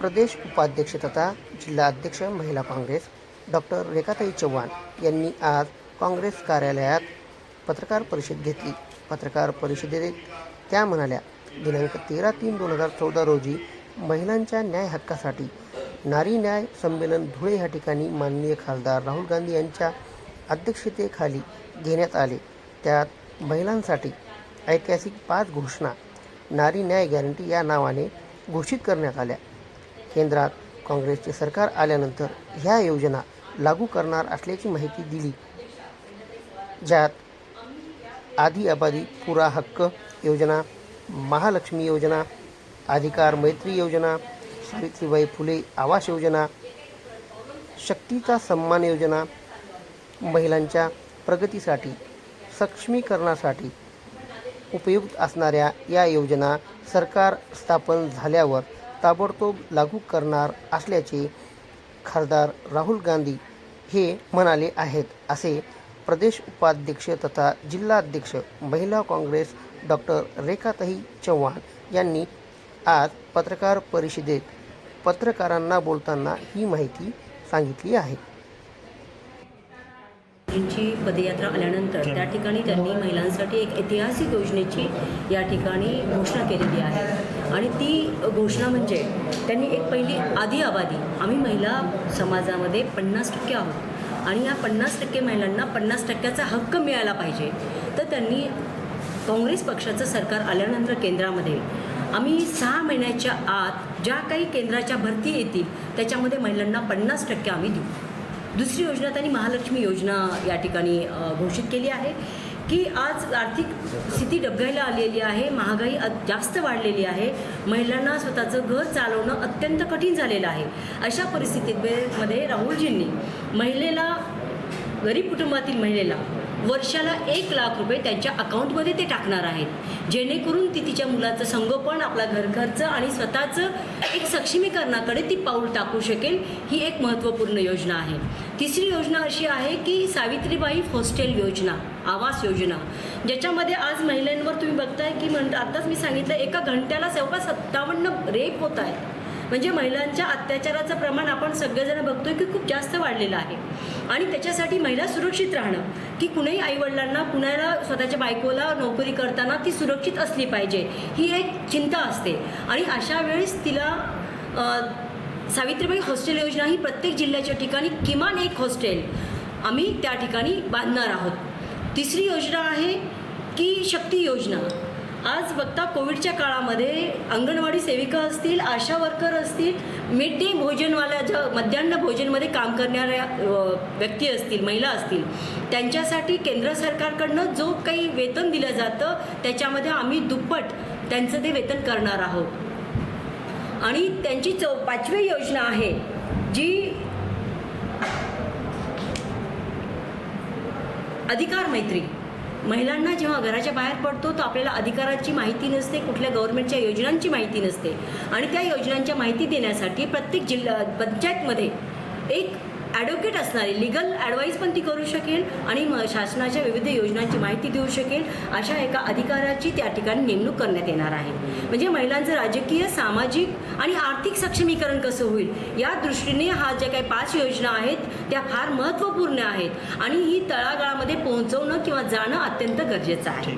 प्रदेश उपाध्यक्ष तथा जिल्हा अध्यक्ष महिला काँग्रेस डॉक्टर रेखाताई चव्हाण यांनी आज काँग्रेस कार्यालयात पत्रकार परिषद घेतली. पत्रकार परिषदेत त्या म्हणाल्या दिनांक तेरा तीन दोन हजार चौदा रोजी महिलांच्या न्याय हक्कासाठी नारी न्याय संमेलन धुळे या ठिकाणी माननीय खासदार राहुल गांधी यांच्या अध्यक्षतेखाली घेण्यात आले. त्यात महिलांसाठी ऐतिहासिक पाच घोषणा नारी न्याय गॅरंटी या नावाने घोषित करण्यात आल्या. केंद्रात काँग्रेसचे सरकार आल्यानंतर ह्या योजना लागू करणार असल्याची माहिती दिली. ज्यात आधी आबादी पुरा हक्क योजना महालक्ष्मी योजना अधिकार मैत्री योजना सावित्रीबाई फुले आवास योजना शक्तीचा सन्मान योजना महिलांच्या प्रगतीसाठी सक्षमीकरणासाठी उपयुक्त असणाऱ्या या योजना सरकार स्थापन झाल्यावर ताबडतोब लागू करणार असल्याचे खासदार राहुल गांधी हे म्हणाले आहेत असे प्रदेश उपाध्यक्ष तथा जिल्हाध्यक्ष महिला काँग्रेस डॉक्टर रेखाताई चव्हाण यांनी आज पत्रकार परिषदेत पत्रकारांना बोलताना ही माहिती सांगितली आहे. यांची पदयात्रा आल्यानंतर त्या ठिकाणी त्यांनी महिलांसाठी एक ऐतिहासिक योजनेची या ठिकाणी घोषणा केलेली आहे. आणि ती घोषणा म्हणजे त्यांनी एक पहिली आधी आबादी आम्ही महिला समाजामध्ये पन्नास टक्के आहोत आणि या पन्नास टक्के महिलांना पन्नास टक्क्याचा हक्क मिळायला पाहिजे. तर त्यांनी काँग्रेस पक्षाचं सरकार आल्यानंतर केंद्रामध्ये आम्ही सहा महिन्याच्या आत ज्या काही केंद्राच्या भरती येतील त्याच्यामध्ये महिलांना पन्नास टक्के आम्ही देऊ. दुसरी योजना त्यांनी महालक्ष्मी योजना या ठिकाणी घोषित केली आहे की आज आर्थिक स्थिती डबघायला आलेली आहे महागाई जास्त वाढलेली आहे महिलांना स्वतःचं घर चालवणं अत्यंत कठीण झालेलं आहे. अशा परिस्थितीमध्ये राहुलजींनी महिलेला गरीब कुटुंबातील महिलेला वर्षाला एक लाख रुपये त्यांच्या अकाउंटमध्ये ते टाकणार आहेत. जेणेकरून ती तिच्या मुलाचं संगोपन आपला घर आणि स्वतःचं एक सक्षमीकरणाकडे ती पाऊल टाकू शकेल ही एक महत्त्वपूर्ण योजना आहे. तिसरी योजना अशी आहे की सावित्रीबाई हॉस्टेल योजना आवास योजना ज्याच्यामध्ये आज महिलांवर तुम्ही बघताय की म्हणता आत्ताच मी सांगितलं एका घंट्याला जवळपास सत्तावन्न रेप होत आहे म्हणजे महिलांच्या अत्याचाराचं प्रमाण आपण सगळेजण बघतोय की खूप जास्त वाढलेलं आहे. आणि त्याच्यासाठी महिला सुरक्षित राहणं की कुणीही आईवडिलांना कुणाला स्वतःच्या बायकोला नोकरी करताना ती सुरक्षित असली पाहिजे ही एक चिंता असते. आणि अशा वेळेस तिला सावित्रीबाई हॉस्टेल योजना ही प्रत्येक जिल्ह्याच्या ठिकाणी किमान एक हॉस्टेल आम्ही त्या ठिकाणी बांधणार आहोत. तिसरी योजना आहे की शक्ती योजना. आज बघता कोविडच्या काळामध्ये अंगणवाडी सेविका असतील आशा वर्कर असतील मिड डे भोजनवाल्या ज्या मध्यान्ह भोजनमध्ये काम करणाऱ्या व्यक्ती असतील महिला असतील त्यांच्यासाठी केंद्र सरकारकडनं जो काही वेतन दिलं जातं त्याच्यामध्ये आम्ही दुप्पट त्यांचं ते वेतन करणार आहोत. आणि त्यांची चौ पाचवी योजना आहे जी अधिकार मैत्री. महिलांना जेव्हा घराच्या बाहेर पडतो तर आपल्याला अधिकाराची माहिती नसते कुठल्या गव्हर्नमेंटच्या योजनांची माहिती नसते. आणि त्या योजनांच्या माहिती देण्यासाठी प्रत्येक जिल्हा पंचायतमध्ये एक ॲडव्होकेट असणारे लिगल ॲडवाईस पण ती करू शकेल आणि शासनाच्या विविध योजनांची माहिती देऊ शकेल अशा एका अधिकाऱ्याची त्या ठिकाणी नेमणूक करण्यात येणार आहे. म्हणजे महिलांचं राजकीय सामाजिक आणि आर्थिक सक्षमीकरण कसं होईल या दृष्टीने हा ज्या काही पाच योजना आहेत त्या फार महत्त्वपूर्ण आहेत आणि ही तळागाळामध्ये पोहोचवणं किंवा जाणं अत्यंत गरजेचं आहे.